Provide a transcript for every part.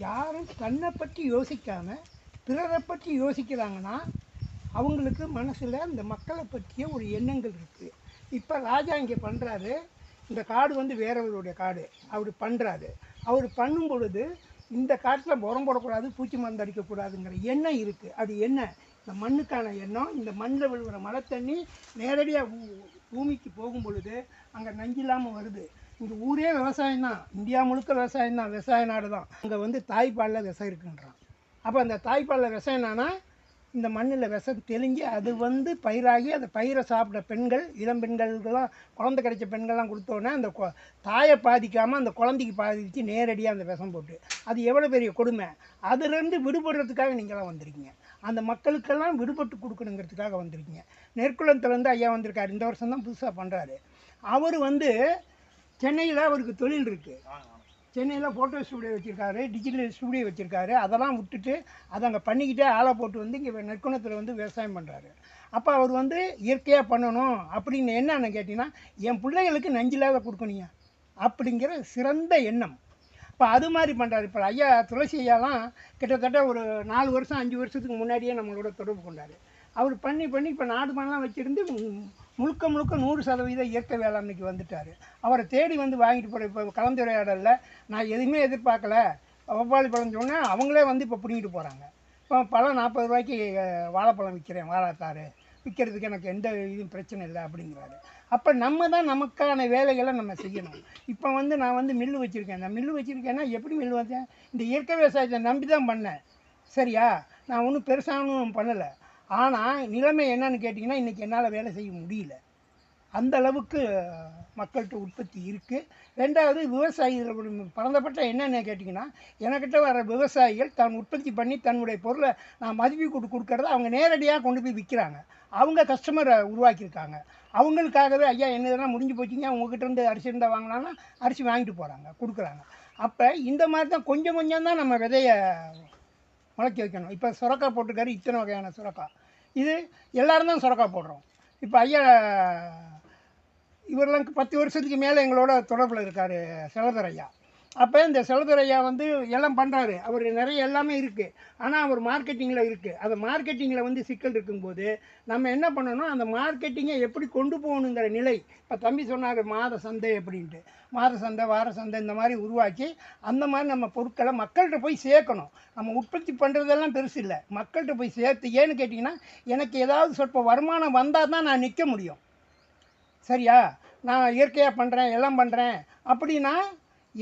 யாரும் தன்னை பற்றி யோசிக்காமல் பிறரை பற்றி யோசிக்கிறாங்கன்னா அவங்களுக்கு மனசில் இந்த மக்களை பற்றிய ஒரு எண்ணங்கள் இருக்குது இப்போ ராஜா இங்கே பண்ணுறாரு இந்த காடு வந்து வேறவருடைய காடு. அவர் பண்ணுறாரு அவர் பண்ணும் பொழுது இந்த காட்டில் உரம் போடக்கூடாது பூச்சி மருந்து அடிக்கக்கூடாதுங்கிற எண்ணம் இருக்குது அது என்ன? இந்த மண்ணுக்கான எண்ணம். இந்த மண்ணில் விழுகிற மழை தண்ணி நேரடியாக பூமிக்கு போகும் பொழுது அங்கே நஞ்சில்லாமல் வருது. இங்கே ஊரே விவசாயம் தான் இந்தியா முழுக்க விவசாயம் தான் விவசாய நாடு தான் அங்கே வந்து தாய்ப்பாலில் விஷம் இருக்குன்றான். அப்போ அந்த தாய்ப்பாலில் விஷம் என்னன்னா இந்த மண்ணில் விஷம் தெளிஞ்சு அது வந்து பயிராகி அந்த பயிரை சாப்பிட்ட பெண்கள் இளம் பெண்களுக்கெல்லாம் குழந்தை கிடைச்ச பெண்கள்லாம் கொடுத்தோன்னே அந்த கொ- தாயை பாதிக்காமல் அந்த குழந்தைக்கு பாதிச்சு நேரடியாக அந்த விஷம் போட்டு. அது எவ்வளோ பெரிய கொடுமை? அதுலேருந்து விடுபடுறதுக்காக நீங்களாம் வந்திருக்கீங்க. அந்த மக்களுக்கெல்லாம் விடுபட்டு கொடுக்கணுங்கிறதுக்காக வந்திருக்கீங்க. நெற்குளத்துலேருந்து ஐயா வந்திருக்காரு. இந்த வருஷம் தான் புதுசாக பண்ணுறாரு அவர் வந்து சென்னையில் அவருக்கு தொழில் இருக்குது சென்னையில் ஃபோட்டோ ஸ்டூடியோ வச்சுருக்காரு டிஜிட்டல் ஸ்டூடியோ வச்சுருக்காரு. அதெல்லாம் விட்டுட்டு அதை அங்கே பண்ணிக்கிட்டே ஆளை போட்டு வந்து இங்கே நெற்குணத்தில் வந்து விவசாயம் பண்ணுறாரு அப்போ அவர் வந்து இயற்கையாக பண்ணணும் அப்படின்னு என்னன்னு கேட்டிங்கன்னா என் பிள்ளைகளுக்கு நஞ்சில்லாத கொடுக்கணுங்க அப்படிங்கிற சிறந்த எண்ணம். இப்போ அது மாதிரி பண்ணுறாரு இப்போ ஐயா துளசி ஐயாலாம் கிட்டத்தட்ட ஒரு நாலு வருஷம் அஞ்சு வருஷத்துக்கு முன்னாடியே நம்மளோட தொடர்பு கொண்டார். அவர் பண்ணி பண்ணி இப்போ நாடு மண்ணெலாம் வச்சுருந்து முழுக்க முழுக்க நூறு சதவீத இயற்கை வேளாண்மைக்கு வந்துட்டார். அவரை தேடி வந்து வாங்கிட்டு போகிற இப்போ கலந்துரையாடலில் நான் எதுவுமே எதிர்பார்க்கல. பப்பாளி பழம் சொன்னேன் அவங்களே வந்து இப்போ பிடிங்கிட்டு போகிறாங்க இப்போ பழம் நாற்பது ரூபாய்க்கு வாழைப்பழம் விற்கிறேன் வாழைத்தாறு. விற்கிறதுக்கு எனக்கு எந்த இதுவும் பிரச்சனை இல்லை அப்படிங்கிறாரு. அப்போ நம்ம தான் நமக்கான வேலைகளை நம்ம செய்யணும். இப்போ வந்து நான் வந்து மில்லு வச்சுருக்கேன். நான் மில்லு வச்சுருக்கேன்னா எப்படி மில்லு வச்சேன்? இந்த இயற்கை விவசாயத்தை நம்பி தான் பண்ணேன். சரியா? நான் ஒன்றும் பெருசாகவும் பண்ணலை. ஆனால் நிலைமை என்னன்னு கேட்டிங்கன்னா இன்றைக்கி என்னால் வேலை செய்ய முடியல. அந்த அளவுக்கு மக்கள்கிட்ட உற்பத்தி இருக்குது ரெண்டாவது விவசாயிகள் பறந்தப்பட்ட என்னென்ன கேட்டிங்கன்னா எனக்கிட்ட வர விவசாயிகள் தான் உற்பத்தி பண்ணி தன்னுடைய பொருளை நான் மதிப்பு கொடு கொடுக்கறத அவங்க நேரடியாக கொண்டு போய் விற்கிறாங்க அவங்க கஸ்டமரை உருவாக்கியிருக்காங்க. அவங்களுக்காகவே ஐயா என்னதுனா முடிஞ்சு போச்சுங்க? உங்ககிட்ட இருந்து அரிசி இருந்தால் வாங்கினான்னா அரிசி வாங்கிட்டு போகிறாங்க கொடுக்குறாங்க. அப்போ இந்த மாதிரி தான் கொஞ்சம் கொஞ்சம் தான் நம்ம விதையை முளைக்க வைக்கணும். இப்போ சுரக்கா போட்டிருக்காரு இத்தனை வகையான சுரக்காய். இது எல்லாரும் தான் சுரக்கா போடுறோம். இப்போ ஐயா இவரெல்லாம் பத்து வருஷத்துக்கு மேலே எங்களோட தொடர்பில் இருக்கார் செலதர் ஐயா. அப்போ இந்த செலதுரையா வந்து எல்லாம் பண்ணுறாரு அவர் நிறைய எல்லாமே இருக்குது ஆனால் அவர் மார்க்கெட்டிங்கில் இருக்குது அந்த மார்க்கெட்டிங்கில் வந்து சிக்கல் இருக்கும்போது நம்ம என்ன பண்ணணும்? அந்த மார்க்கெட்டிங்கை எப்படி கொண்டு போகணுங்கிற நிலை. இப்போ தம்பி சொன்னார் மாத சந்தை அப்படின்ட்டு. மாத சந்தை வார சந்தை இந்த மாதிரி உருவாக்கி அந்த மாதிரி நம்ம பொருட்களை மக்கள்கிட்ட போய் சேர்க்கணும். நம்ம உற்பத்தி பண்ணுறதெல்லாம் பெருசு இல்லை. மக்கள்கிட்ட போய் சேர்த்து ஏன்னு கேட்டிங்கன்னா எனக்கு ஏதாவது சொற்ப வருமானம் வந்தால் தான் நான் நிற்க முடியும். சரியா? நான் இயற்கையாக பண்ணுறேன் எல்லாம் பண்ணுறேன் அப்படின்னா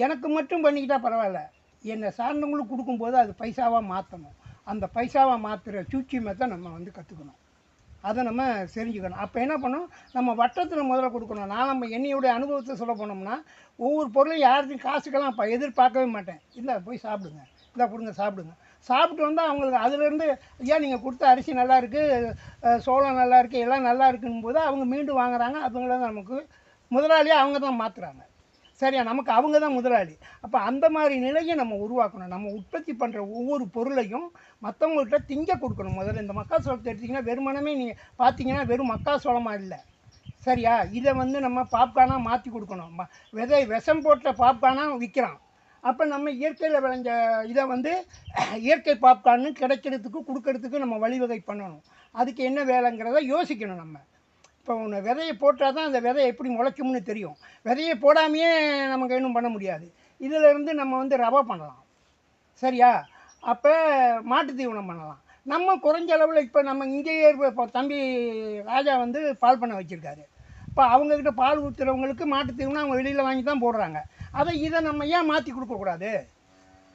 எனக்கு மட்டும் பண்ணிக்கிட்டா பரவாயில்ல. என்னை சார்ந்தவங்களுக்கு கொடுக்கும்போது அது பைசாவாக மாற்றணும் அந்த பைசாவாக மாற்றுற சூட்சியமத்தை நம்ம வந்து கற்றுக்கணும் அதை நம்ம தெரிஞ்சுக்கணும். அப்போ என்ன பண்ணணும்? நம்ம வட்டத்தில் முதல்ல கொடுக்கணும். நான் நம்ம என்னையுடைய அனுபவத்தை சொல்ல போனோம்னா ஒவ்வொரு பொருளையும் யாருக்கும் காசுக்கெல்லாம் அப்போ எதிர்பார்க்கவே மாட்டேன். இல்லை போய் சாப்பிடுங்க. இந்த கொடுங்க சாப்பிடுங்க. சாப்பிட்டு வந்தால் அவங்களுக்கு அதுலேருந்து ஐயா நீங்கள் கொடுத்த அரிசி நல்லா இருக்குது சோளம் நல்லா இருக்குது எல்லாம் நல்லா இருக்குன்னு போது அவங்க மீண்டும் வாங்குறாங்க. அவங்கள நமக்கு முதலாளியாக அவங்க தான் மாற்றுறாங்க சரியா? நமக்கு அவங்க தான் முதலாளி. அப்போ அந்த மாதிரி நிலையை நம்ம உருவாக்கணும். நம்ம உற்பத்தி பண்ணுற ஒவ்வொரு பொருளையும் மற்றவங்கள்ட்ட திங்க கொடுக்கணும். முதல்ல இந்த மக்காசோளத்தை எடுத்திங்கன்னா வெறுமனமே நீங்கள் பார்த்தீங்கன்னா வெறும் மக்காசோளமாக இல்லை. சரியா? இதை வந்து நம்ம பாப்கார்னாக மாற்றி கொடுக்கணும். ம- விதை விஷம் போட்ட பாப்கார்னாக விற்கிறான் அப்போ நம்ம இயற்கையில் விளைஞ்ச இதை வந்து இயற்கை பாப்கார்னு கிடைக்கிறதுக்கு கொடுக்கறதுக்கு நம்ம வழிவகை பண்ணணும். அதுக்கு என்ன வேலைங்கிறத யோசிக்கணும் நம்ம. இப்போ ஒன்று விதையை போட்டால் தான் அந்த விதையை எப்படி முளைக்கும்னு தெரியும். விதையை போடாமையே நமக்கு இன்னும் பண்ண முடியாது. இதிலிருந்து நம்ம வந்து ரவை பண்ணலாம். சரியா? அப்போ மாட்டு தீவனம் பண்ணலாம். நம்ம குறைஞ்ச அளவில் இப்போ நம்ம இங்கேயே இப்போ தம்பி ராஜா வந்து பால் பண்ண வச்சுருக்காரு. இப்போ அவங்கக்கிட்ட பால் ஊற்றுறவங்களுக்கு மாட்டுத் தீவனம் அவங்க வெளியில் வாங்கி தான் போடுறாங்க. அதை இதை நம்ம ஏன் மாற்றி கொடுக்கக்கூடாது?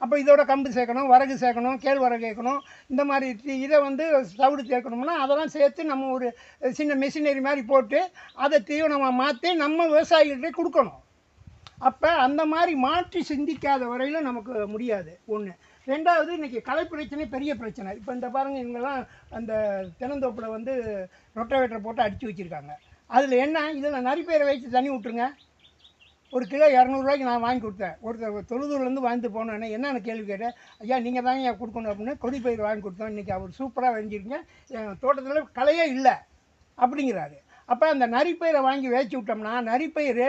அப்போ இதோட கம்பு சேர்க்கணும் வரகு சேர்க்கணும் கேழ்வரகு சேர்க்கணும். இந்த மாதிரி இதை வந்து தவிடு சேர்க்கணும்னா அதெல்லாம் சேர்த்து நம்ம ஒரு சின்ன மிஷினரி மாதிரி போட்டு அதை தீவனமாக மாற்றி நம்ம விவசாயிகிட்டே கொடுக்கணும். அப்போ அந்த மாதிரி மாற்றி சிந்திக்காத வரையிலும் நமக்கு முடியாது. ஒன்று ரெண்டாவது இன்றைக்கி கலை பிரச்சனை பெரிய பிரச்சனை. இப்போ இந்த பாருங்கள் இவங்கெல்லாம் அந்த தென்னந்தோப்பில் வந்து ரொட்டவேட்டரை போட்டு அடித்து வச்சுருக்காங்க. அதில் என்ன? இதில் நரிப்பயிரை வச்சு தண்ணி விட்டுருங்க ஒரு கிலோ இரநூறுவாய்க்கு நான் வாங்கி கொடுத்தேன். ஒருத்தர் தொழுதூர்லேருந்து வாங்கிட்டு போனேன் என்னென்ன கேள்வி கேட்டேன். ஐயா நீங்கள் தான் ஏன் கொடுக்கணும் அப்படின்னு கொடிப்பயிர் வாங்கி கொடுத்தோம். இன்றைக்கி அவர் சூப்பராக வெஞ்சிருக்கீங்க என் தோட்டத்தில் களையே இல்லை அப்படிங்கிறாரு. அப்போ அந்த நரிப்பயிரை வாங்கி வேச்சு விட்டோம்னா நரிப்பயிர்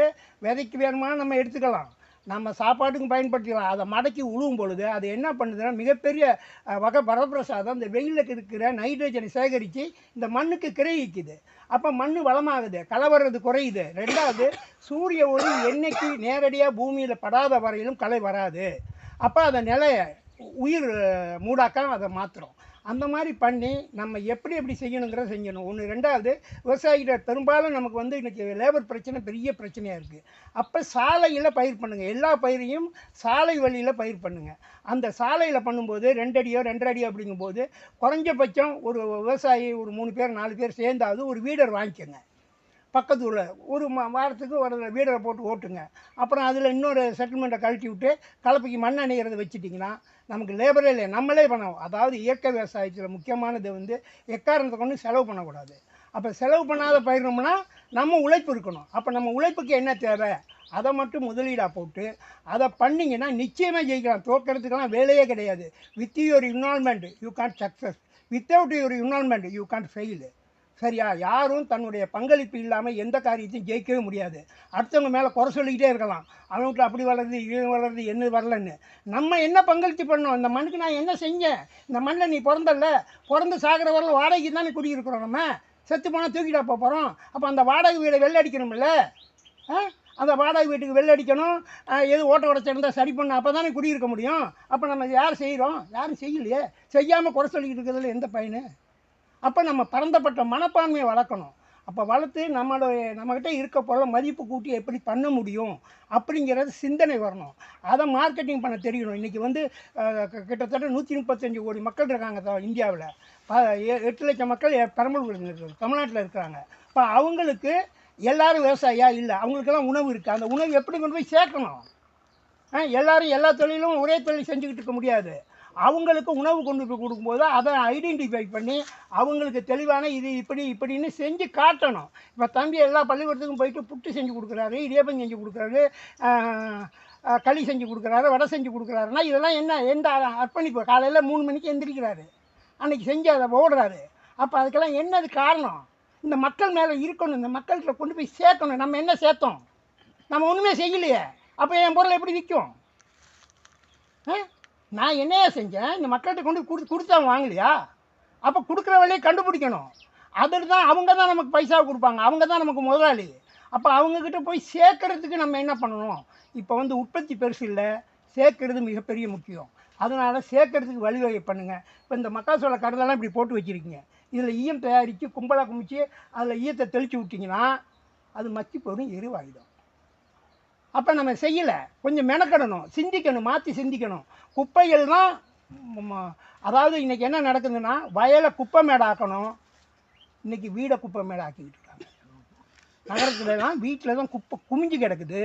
விதைக்கு வேணுமா நம்ம எடுத்துக்கலாம். நம்ம சாப்பாட்டுக்கும் பயன்படுத்திக்கலாம். அதை மடக்கி உழுவும் பொழுது அது என்ன பண்ணுதுன்னா மிகப்பெரிய வகை வரப்பிரசாதம் இந்த வெயிலுக்கு இருக்கிற நைட்ரஜனை சேகரித்து இந்த மண்ணுக்கு கிரகிக்குது. அப்போ மண் வளமாகுது களை வர்றது குறையுது. ரெண்டாவது சூரிய ஒளி என்னைக்கு நேரடியாக பூமியில் படாத வரையிலும் களை வராது. அப்போ அதை நிலைய உயிர் மூடாக்கம் மூடாக்க அதை மாற்றுறோம் அந்த மாதிரி பண்ணி நம்ம எப்படி எப்படி செய்யணுங்கிறத செஞ்சணும். ஒன்று ரெண்டாவது விவசாயிகிட்ட பெரும்பாலும் நமக்கு வந்து இன்றைக்கி லேபர் பிரச்சனை பெரிய பிரச்சனையாக இருக்குது அப்போ சாலையில் பயிர் பண்ணுங்கள் எல்லா பயிரையும் சாலை வழியில் பயிர் பண்ணுங்கள் அந்த சாலையில் பண்ணும்போது ரெண்டடியோ ரெண்டரை அப்படிங்கும்போது குறைஞ்சபட்சம் ஒரு விவசாயி ஒரு மூணு பேர் நாலு பேர் சேர்ந்தாவது ஒரு வீடர் வாங்கிக்கோங்க. பக்கத்து ஊரில். ஒரு மா வாரத்துக்கு ஒரு வீடரை போட்டு ஓட்டுங்க. அப்புறம் அதில் இன்னொரு செட்டில்மெண்ட்டை கழட்டி விட்டு கலப்பைக்கு மண் அணைகிறத வச்சுட்டிங்கன்னா நமக்கு லேபரே இல்லை நம்மளே பண்ணுவோம் அதாவது இயற்கை விவசாயத்தில் முக்கியமானது வந்து எக்காரணத்தை கொண்டு செலவு பண்ணக்கூடாது. அப்போ செலவு பண்ணாத பயிரணும்னா நம்ம உழைப்பு இருக்கணும். அப்போ நம்ம உழைப்புக்கு என்ன தேவை? அதை மட்டும் முதலீடாக போட்டு அதை பண்ணிங்கன்னா நிச்சயமாக ஜெயிக்கலாம். தோக்கிறதுக்கெல்லாம் வேலையே கிடையாது. With your involvement you can't success without your involvement you can't fail சரியா? யாரும் தன்னுடைய பங்களிப்பு இல்லாமல் எந்த காரியத்தையும் ஜெயிக்கவே முடியாது. அடுத்தவங்க மேலே குறை சொல்லிக்கிட்டே இருக்கலாம். அவனுக்கு அப்படி வளருது இது வளருது என்ன வரலன்னு. நம்ம என்ன பங்களிப்பு பண்ணோம்? இந்த மண்ணுக்கு நான் என்ன செஞ்சேன்? இந்த மண்ணில் நீ பிறந்தல்ல. பிறந்து சாகிற வரல வாடகைக்கு தானே குடியிருக்கிறோம் நம்ம? செத்து போனால் தூக்கிட்டா போக போகிறோம் அப்போ அந்த வாடகை வீடை வெள்ளை அடிக்கணும்ல ஆ? அந்த வாடகை வீட்டுக்கு வெள்ளடிக்கணும். எது ஓட்ட உடச்சிருந்தா சரி பண்ண. அப்போ தானே குடியிருக்க முடியும். அப்போ நம்ம யார் செய்கிறோம் யாரும் செய்யலையே. செய்யாமல் குறை சொல்லிக்கிட்டு இருக்கிறதுல எந்த பயனு? அப்போ நம்ம பரந்தப்பட்ட மனப்பான்மையை வளர்க்கணும். அப்போ வளர்த்து நம்மளுடைய நம்மக்கிட்ட இருக்க பொருளை மதிப்பு கூட்டி எப்படி பண்ண முடியும் அப்படிங்கிறது சிந்தனை வரணும். அதை மார்க்கெட்டிங் பண்ண தெரியணும். இன்றைக்கி வந்து க- கிட்டத்தட்ட நூற்றி முப்பத்தஞ்சு கோடி மக்கள் இருக்காங்க இந்தியாவில். எட்டு லட்சம் மக்கள் பெரம்பலூர் தமிழ்நாட்டில் இருக்கிறாங்க. இப்போ அவங்களுக்கு எல்லோரும் விவசாயியா? இல்லை. அவங்களுக்கெல்லாம் உணவு இருக்குது அந்த உணவு எப்படி கொண்டு போய் சேர்க்கணும்? எல்லோரும் எல்லா தொழிலும் ஒரே தொழில் செஞ்சுக்கிட்டு இருக்க முடியாது. அவங்களுக்கு உணவு கொண்டு போய் கொடுக்கும்போது அதை ஐடென்டிஃபை பண்ணி அவங்களுக்கு தெளிவான இது இப்படி இப்படின்னு செஞ்சு காட்டணும். இப்போ தம்பி எல்லா பள்ளிக்கூடத்துக்கும் போயிட்டு புட்டு செஞ்சு கொடுக்குறாரு இடியப்பம் செஞ்சு கொடுக்குறாரு களி செஞ்சு கொடுக்குறாரு வடை செஞ்சு கொடுக்குறாருன்னா இதெல்லாம் என்ன எந்த அர்ப்பணிப்பு? காலையில் மூணு மணிக்கு எந்திரிக்கிறாரு. அன்றைக்கி செஞ்சு அதை ஓடுறாரு அப்போ அதுக்கெல்லாம் என்னது காரணம்? இந்த மக்கள் மேலே இருக்கணும் இந்த மக்கள்கிட்ட கொண்டு போய் சேர்க்கணும். நம்ம என்ன சேர்த்தோம்? நம்ம ஒன்றுமே செய்யலையே. அப்போ என் பொருள் எப்படி விற்கும்? ஆ? நான் என்னையா செஞ்சேன்? இந்த மக்கள்கிட்ட கொண்டு கொடுத்து கொடுத்தா வாங்கலையா? அப்போ கொடுக்குற வழியை கண்டுபிடிக்கணும். அதில் தான் அவங்க தான் நமக்கு பைசா கொடுப்பாங்க. அவங்க தான் நமக்கு முதலாளி. அப்போ அவங்கக்கிட்ட போய் சேர்க்கறதுக்கு நம்ம என்ன பண்ணணும்? இப்போ வந்து உற்பத்தி பெருசு இல்லை. சேர்க்கறது மிகப்பெரிய முக்கியம். அதனால் சேர்க்கறதுக்கு வழிவகை பண்ணுங்கள் இப்போ இந்த மக்காசோள கருதெல்லாம் இப்படி போட்டு வச்சுருக்கீங்க. இதில் ஈயம் தயாரித்து கும்பலாக குமிச்சு அதில் ஈயத்தை தெளித்து விட்டிங்கன்னா அது மக்கி போகும் எருவாகிடும் அப்போ நம்ம செய்யலை. கொஞ்சம் மெனக்கடணும். சிந்திக்கணும். மாற்றி சிந்திக்கணும். குப்பைகள் தான் அதாவது இன்றைக்கி என்ன நடக்குதுன்னா வயலை குப்பை மேடாக்கணும் இன்றைக்கி வீடை குப்பை மேடாக்கிக்கிட்டு இருக்காங்க. நகரத்துலலாம் வீட்டில் தான் குப்பை குமிஞ்சு கிடக்குது.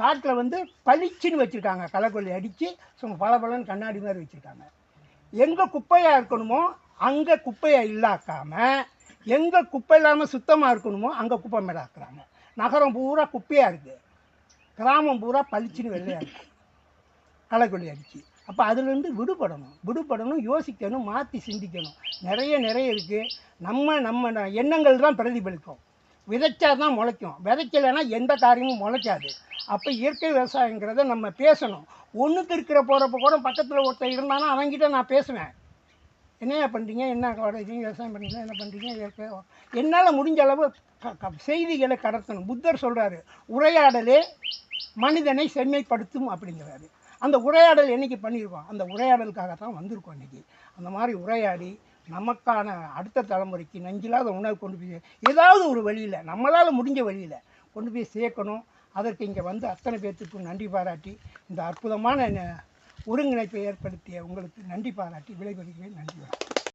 காட்டில் வந்து பளிச்சுன்னு வச்சுருக்காங்க. களைக்கொல்லி அடித்து சும்மா பளபளன்னு கண்ணாடி மாதிரி வச்சுருக்காங்க. எங்கே குப்பையாக இருக்கணுமோ அங்கே குப்பையை இல்லாக்காமல் எங்கே குப்பை இல்லாமல் சுத்தமாக இருக்கணுமோ அங்கே குப்பை மேடாக்குறாங்க. நகரம் பூரா குப்பையாக இருக்குது கிராமம் பூரா பளிச்சுன்னு வெள்ளையாக இருக்குது களைக்கொல்லி அடிச்சு. அப்போ அதுலேருந்து விடுபடணும். விடுபடணும் யோசிக்கணும் மாற்றி சிந்திக்கணும். நிறைய நிறைய இருக்குது நம்ம நம்ம எண்ணங்கள் தான் பிரதிபலிக்கும். விதைச்சா தான் முளைக்கும். விதைக்கலைன்னா எந்த காரியமும் முளைக்காது. அப்போ இயற்கை விவசாயங்கிறத நம்ம பேசணும். ஒன்றுக்கு இருக்கிற போகிறப்ப கூட பக்கத்தில் ஒருத்தர் இருந்தானா அவங்ககிட்ட நான் பேசுவேன். என்னையா பண்ணுறீங்க என்ன வளர்றீங்க விவசாயம் பண்ணுறீங்க என்ன பண்ணுறீங்க இயற்கை என்னால் முடிஞ்ச அளவு க- க- செய்திகளை கடத்தணும். புத்தர் சொல்கிறாரு உரையாடலே மனிதனை செம்மைப்படுத்தும் அப்படிங்கிறாரு. அந்த உரையாடல் என்னைக்கு பண்ணியிருக்கோம்? அந்த உரையாடலுக்காக தான் வந்திருக்கோம் இன்றைக்கி அந்த மாதிரி உரையாடி நமக்கான அடுத்த தலைமுறைக்கு நஞ்சில்லாத உணவு கொண்டு போய் ஏதாவது ஒரு வழியில் நம்மளால் முடிஞ்ச வழியில் கொண்டு போய் சேர்க்கணும். அதற்கு இங்கே வந்து அத்தனை பேர்த்துக்கும் நன்றி பாராட்டி இந்த அற்புதமான ஒருங்கிணைப்பை ஏற்படுத்திய உங்களுக்கு நன்றி பாராட்டி விளைபெறுகிறேன் நன்றி வணக்கம்.